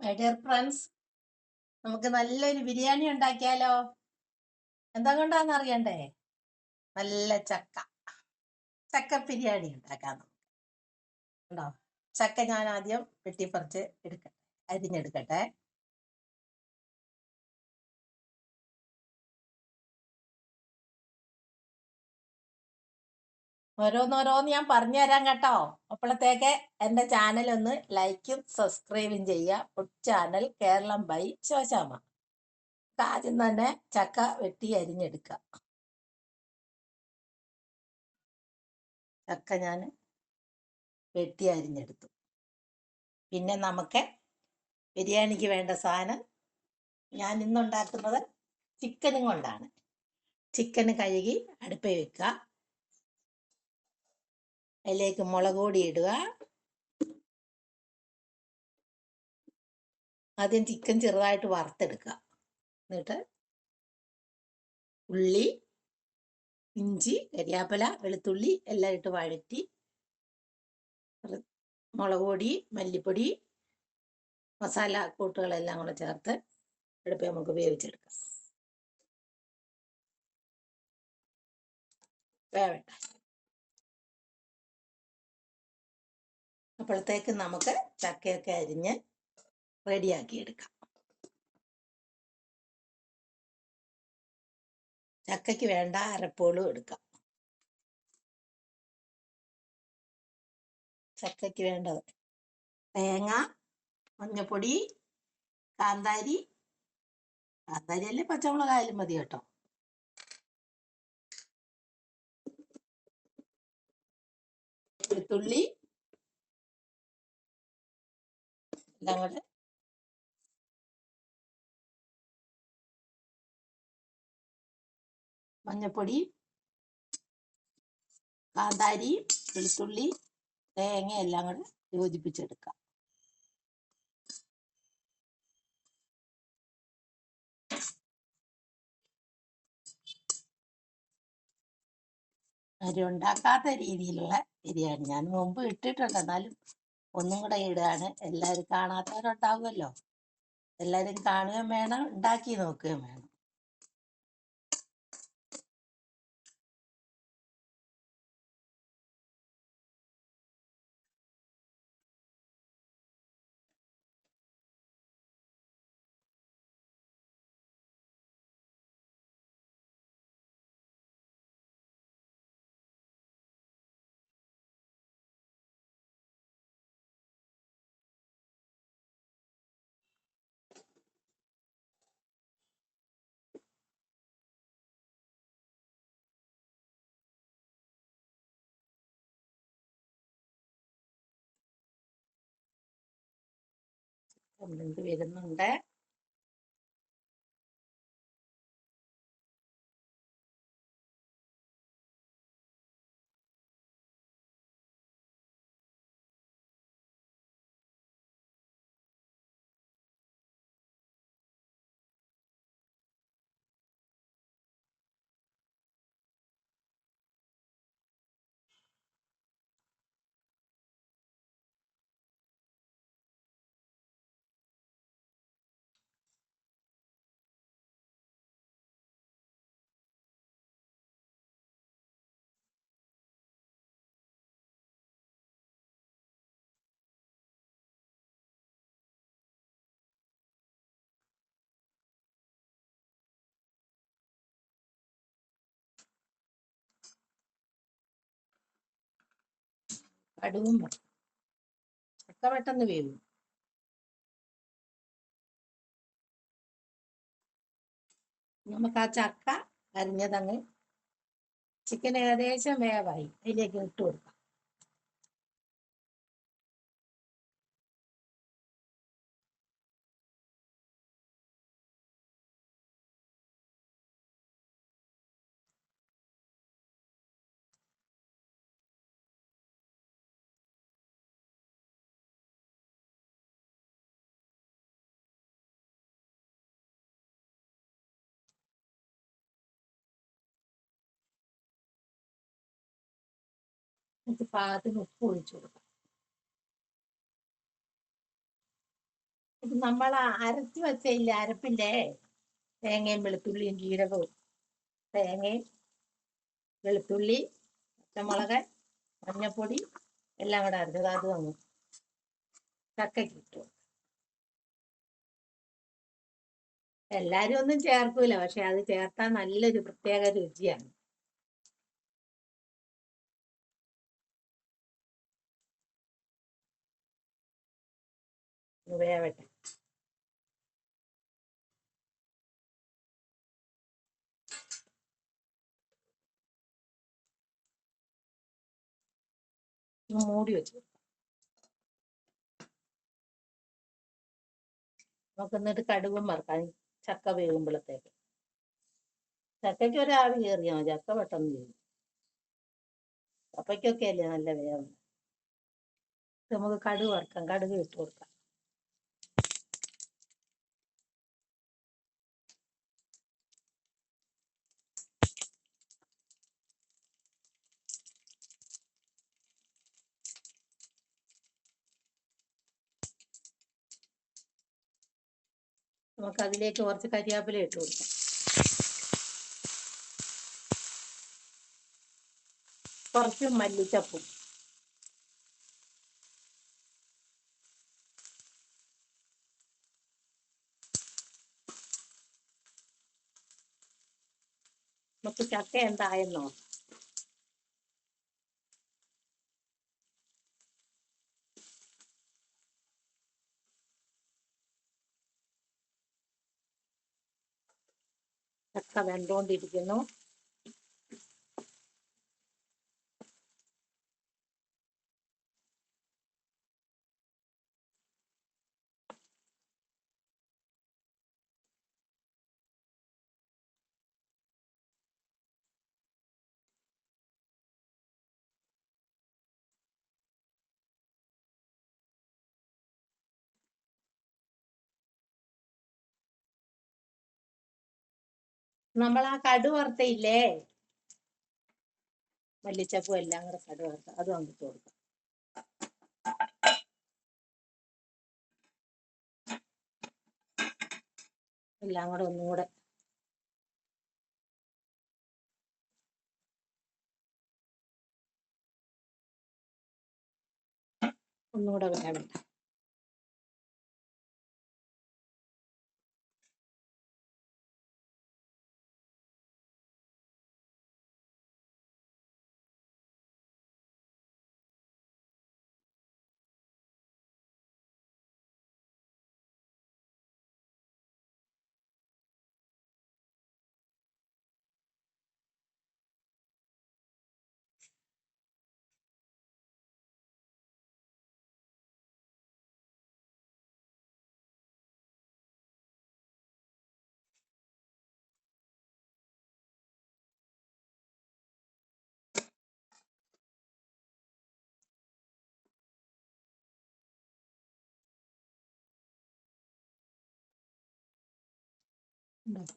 My dear friends നമുക്ക് നല്ലൊരു ബിരിയാണി ഉണ്ടാക്കിയാലോ? എന്താ കൊണ്ടാന്ന് അറിയണ്ടേ? നല്ല ചക്ക. ചക്ക ബിരിയാണി ഉണ്ടാക്കാം നമുക്ക്. ഉണ്ടോ? ചക്ക ഞാൻ ആദ്യം വെട്ടിപ്പറിച്ച് എടുക്കട്ടെ അരിഞ്ഞെടുക്കട്ടെ. ഓരോന്നോരോന്ന് ഞാൻ പറഞ്ഞു തരാം കേട്ടോ. അപ്പോഴത്തേക്ക് എന്റെ ചാനൽ ഒന്ന് ലൈക്കും സബ്സ്ക്രൈബും ചെയ്യുക. Food channel Keralam by Shoshama ആദ്യം തന്നെ ചക്ക വെട്ടി അരിഞ്ഞെടുക്കുക. ചക്ക ഞാൻ വെട്ടി അരിഞ്ഞെടുത്തു. പിന്നെ നമുക്ക് ബിരിയാണിക്ക് വേണ്ട സാധനം ഞാൻ ഇന്നുണ്ടാക്കുന്നത് ചിക്കനും കൊണ്ടാണ്. ചിക്കൻ കഴുകി അടുപ്പിൽ വെക്കുക. അതിലേക്ക് മുളക് ഇടുക. ആദ്യം ചിക്കൻ ചെറുതായിട്ട് വറുത്തെടുക്കുക. എന്നിട്ട് ഉള്ളി ഇഞ്ചി കരിയാപ്പല വെളുത്തുള്ളി എല്ലാം ഇട്ട് വഴറ്റി മുളക് പൊടി മല്ലിപ്പൊടി മസാല കൂട്ടുകളെല്ലാം കൂടെ ചേർത്ത് എടുപ്പ് നമുക്ക് വേവിച്ചെടുക്കാം. വേവട്ടെ അപ്പോഴത്തേക്ക് നമുക്ക് ചക്കയൊക്കെ അരിഞ്ഞ് റെഡിയാക്കി എടുക്കാം ചക്കയ്ക്ക് വേണ്ട അരപ്പോളും എടുക്കാം. ചക്കയ്ക്ക് വേണ്ടത് തേങ്ങ മഞ്ഞപ്പൊടി കാന്താരി. കാന്താരി അല്ലേ പച്ചമുളകായാലും മതി കേട്ടോ. വെളുത്തുള്ളി എല്ലാം മഞ്ഞപ്പൊടി കാന്താരി വെളുത്തുള്ളി തേങ്ങ എല്ലാം കൂടെ യോജിപ്പിച്ചെടുക്കാം. അരി ഉണ്ടാക്കാത്ത രീതിയിലുള്ള ബിരിയാണി ഞാൻ മുമ്പ് ഇട്ടിട്ടുണ്ട്. എന്നാലും ഒന്നും കൂടെ ഇടുകയാണ് എല്ലാവരും കാണാത്തവരുണ്ടാവുമല്ലോ. എല്ലാവരും കാണുകയും വേണം ഉണ്ടാക്കി നോക്കുകയും വേണം. വെന്ത് വരുന്നുണ്ട് കടുകും. ചക്ക പെട്ടെന്ന് വേവും. നമുക്ക് ആ ചക്ക അരിഞ്ഞതങ്ങ് ചിക്കൻ ഏകദേശം വേവായി. അതിലേക്ക് ഇട്ട് കൊടുക്കാം. എന്നിട്ട് പാകത്തിന് ഉപ്പ് ഒഴിച്ചു കൊടുക്കാം. ഇത് നമ്മൾ വെച്ച വെച്ചില്ല അരപ്പിന്റെ തേങ്ങയും വെളുത്തുള്ളിയും ജീരകവും തേങ്ങയും വെളുത്തുള്ളി പച്ചമുളക് മഞ്ഞപ്പൊടി എല്ലാം കൂടെ അരച്ചത് അത് വന്നു ചക്കയ്ക്ക് ഇട്ടു എല്ലാരും ഒന്നും ചേർക്കൂല പക്ഷെ അത് ചേർത്താൽ നല്ലൊരു പ്രത്യേക രുചിയാണ്. വേവട്ടെ. മൂടി വെച്ചു നമുക്ക് എന്നിട്ട് കടുകും വറുക്കാം. ചക്ക വേകുമ്പോഴത്തേക്ക് ചക്കയ്ക്ക് ഒരു ആവി കയറിയാൽ മതി. ചക്ക പെട്ടെന്ന് ചെയ്യും കപ്പയ്ക്കൊക്കെ അല്ലേ നല്ല വേഗം നമുക്ക് കടുക് വറുക്കാം. കടുക് ഇട്ട് കൊടുക്കാം. നമുക്ക് അതിലേക്ക് കുറച്ച് കരിയാപ്പില ഇട്ട് കൊടുക്കാം. കുറച്ച് മല്ലിച്ചപ്പും. നമുക്ക് ചക്ക എന്തായെന്നോ. ചക്ക വെന്തോണ്ടിരിക്കുന്നു നമ്മൾ ആ കടു വറുത്തയില്ലേ മല്ലിച്ചപ്പും എല്ലാം കൂടെ കടു വറുത്ത അതും അങ്ങോട്ട് കൊടുക്കാം. എല്ലാം കൂടെ ഒന്നും കൂടെ. ഒന്നുകൂടെ വേണം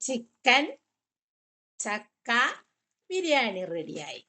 ചിക്കൻ ചക്ക ബിരിയാണി റെഡിയായി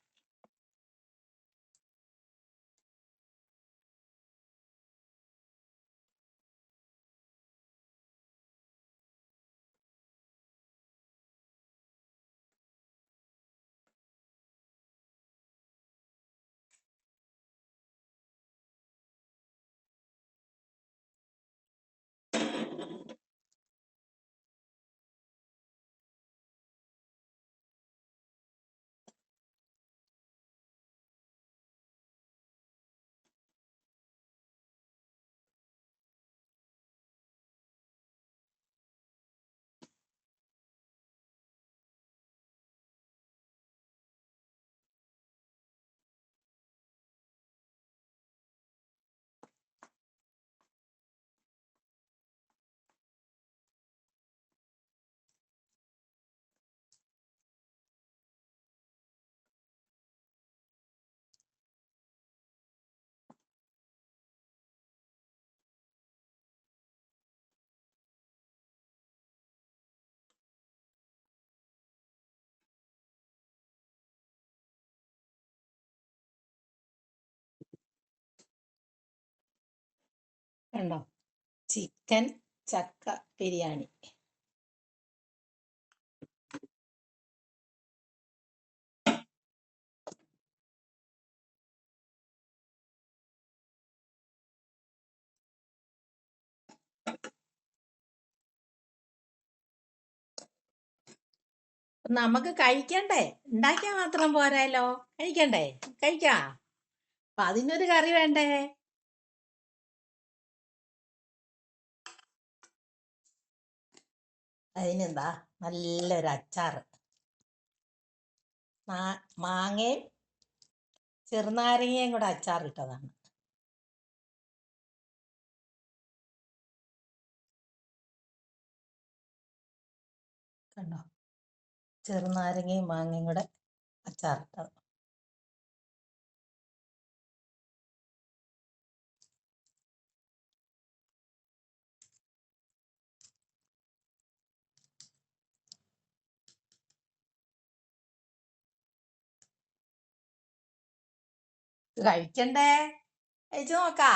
കണ്ടോ ചിക്കൻ ചക്ക ബിരിയാണി. നമുക്ക് കഴിക്കണ്ടേ? ഉണ്ടാക്കിയാൽ മാത്രം പോരാല്ലോ കഴിക്കണ്ടേ? കഴിക്കാം. അപ്പൊ അതിനൊരു കറി വേണ്ടേ? അതിനെന്താ? നല്ലൊരു അച്ചാർ മാങ്ങയും ചെറുനാരങ്ങയും കൂടെ അച്ചാറിട്ടതാണ് കണ്ടോ? ചെറുനാരങ്ങയും മാങ്ങയും കൂടെ അച്ചാറിട്ടത്. കഴിക്കണ്ടേ കഴിച്ചു നോക്കാ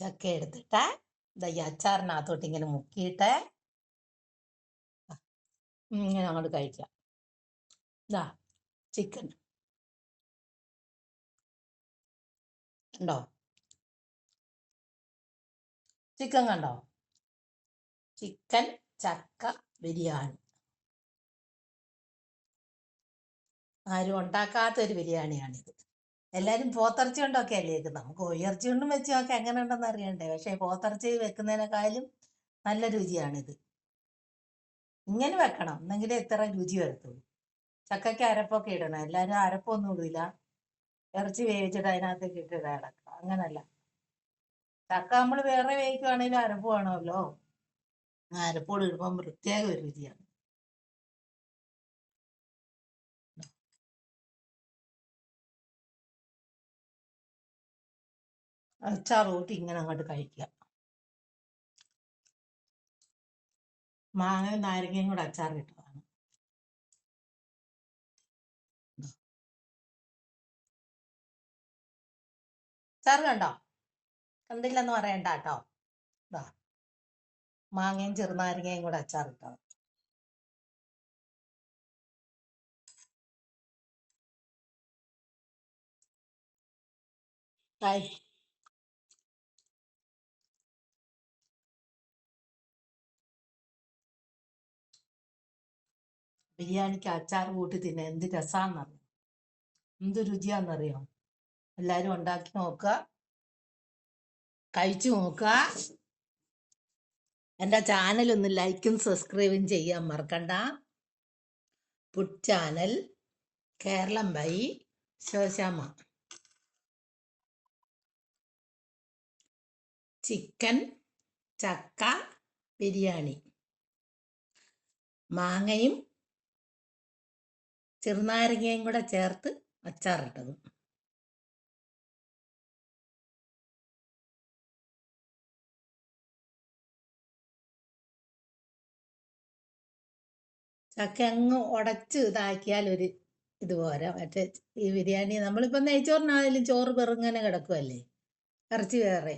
ചക്ക എടുത്തിട്ട് ഇതാ ഈ അച്ചാറിനകത്തോട്ട് ഇങ്ങനെ മുക്കിയിട്ട് ഇങ്ങനെ അങ്ങോട്ട് കഴിക്കാം ഇതാ ചിക്കൻ കണ്ടോ? ചിക്കൻ കണ്ടോ? ചിക്കൻ ചക്ക ബിരിയാണി. ആരും ഉണ്ടാക്കാത്ത ഒരു ബിരിയാണിയാണിത്. എല്ലാരും പോത്തിറച്ചി കൊണ്ടൊക്കെ അല്ലേ വെക്കുന്നത് നമുക്ക് ഉയർച്ചി കൊണ്ടും വെച്ച് നോക്കാം എങ്ങനെ ഉണ്ടെന്ന് അറിയണ്ടേ? പക്ഷേ പോത്തിറച്ചി വെക്കുന്നതിനേക്കാളും നല്ല രുചിയാണിത്. ഇങ്ങനെ വെക്കണം. എന്നെങ്കിലേ ഇത്ര രുചി വരത്തുള്ളൂ. ചക്കയ്ക്ക് അരപ്പൊക്കെ ഇടണം. എല്ലാവരും അരപ്പൊന്നും ഇടില്ല ഇറച്ചി വേവിച്ചിട്ട് അതിനകത്തേക്ക് ഇട്ടിട്ട് അടക്കാം അങ്ങനല്ല. ചക്ക നമ്മൾ വേറെ വേവിക്കുവാണെങ്കിലും അരപ്പ് വേണമല്ലോ. അരപ്പോട് ഇടുമ്പം പ്രത്യേക ഒരു രുചിയാണ് അച്ചാർ ഇങ്ങനെ അങ്ങോട്ട് കഴിക്കുക. മാങ്ങയും നാരങ്ങയും കൂടെ അച്ചാർ കിട്ടുന്നതാണ്. അച്ചാർ കണ്ടോ? കണ്ടില്ലെന്ന് പറയണ്ട കേട്ടോ മാങ്ങയും ചെറുനാരങ്ങയും കൂടെ അച്ചാർ ഇട്ടത് ഹായ് ബിരിയാണിക്ക് അച്ചാർ കൂട്ടി തിന്നെ എന്ത് രസാന്നറിയോ? എന്ത് രുചിയാന്നറിയോ? എല്ലാരും ഉണ്ടാക്കി നോക്കുക. കഴിച്ചു നോക്കുക. എന്റെ ചാനൽ ഒന്ന് ലൈക്കും സബ്സ്ക്രൈബും ചെയ്യാൻ മറക്കണ്ട. Puttu channel Keralam by Shoshama chicken ചക്ക ബിരിയാണി. മാങ്ങയും ചെറുനാരങ്ങയും കൂടെ ചേർത്ത് അച്ചാറിട്ടതും. ചക്ക അങ്ങ് ഉടച്ച് ഇതാക്കിയാൽ ഒരു ഇത് പോരാ. മറ്റേ ഈ ബിരിയാണി നമ്മളിപ്പോ നെയ്ച്ചോറിനാണെങ്കിലും ചോറ് പെറുങ്ങനെ കിടക്കുമല്ലേ ഇറച്ചി വേറെ.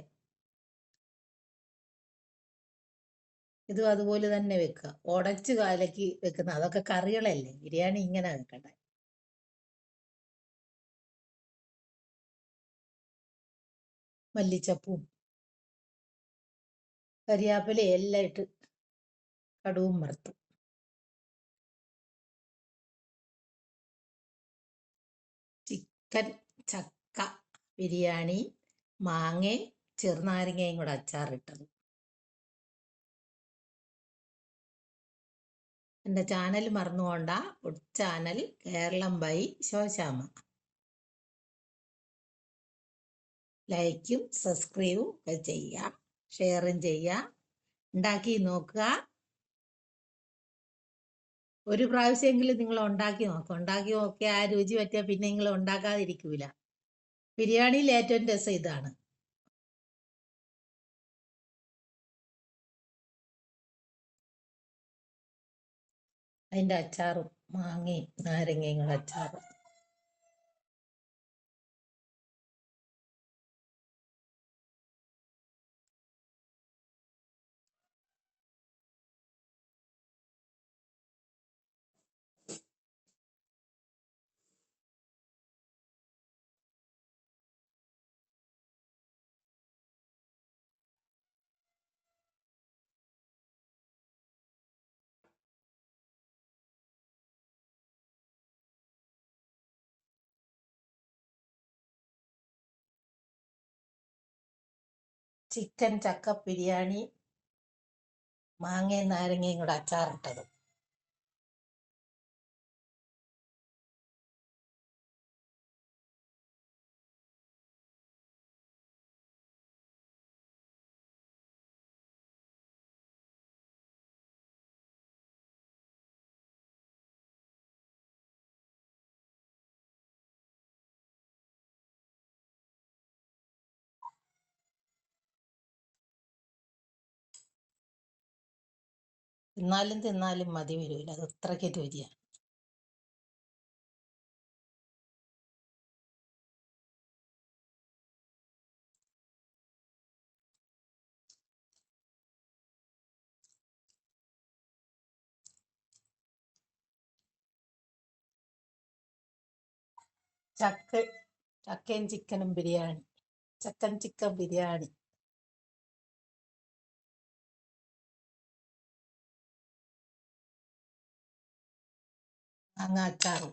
ഇതും അതുപോലെ തന്നെ വെക്കുക. ഉടച്ച് കാലക്ക് വെക്കുന്ന അതൊക്കെ കറികളല്ലേ? ബിരിയാണി ഇങ്ങനെ വെക്കട്ടെ. മല്ലിച്ചപ്പും കരിയാപ്പില എല്ലാം ഇട്ട് കടുവും വറുത്തും. ചിക്കൻ ചക്ക ബിരിയാണി മാങ്ങയും ചെറുനാരങ്ങയും കൂടെ അച്ചാറിട്ടത്. എന്റെ channel മറന്നുകൊണ്ട food channel Keralam by Shoshama ലൈക്കും സബ്സ്ക്രൈബും ഒക്കെ ചെയ്യുക ഷെയറും ചെയ്യുക ഉണ്ടാക്കി നോക്കുക. ഒരു പ്രാവശ്യമെങ്കിലും നിങ്ങൾ ഉണ്ടാക്കി നോക്കുക ഉണ്ടാക്കി നോക്കി ആ രുചി പറ്റിയാൽ പിന്നെ നിങ്ങൾ ഉണ്ടാക്കാതിരിക്കൂല. ബിരിയാണിയിൽ ഏറ്റവും രസം ഇതാണ്. അതിന്റെ അച്ചാറും മാങ്ങയും നാരങ്ങയും അച്ചാറും. ചിക്കൻ ചക്ക ബിരിയാണി മാങ്ങയും നാരങ്ങയും കൂടെ അച്ചാറിട്ടത്. തിന്നാലും തിന്നാലും മതി വരില്ല അത് അത്രയ്ക്ക് രുചിയാണ് ചക്ക ചക്കയും ചിക്കനും ബിരിയാണി. ചക്കൻ ചിക്കൻ ബിരിയാണി. മാങ്ങ അച്ചാറും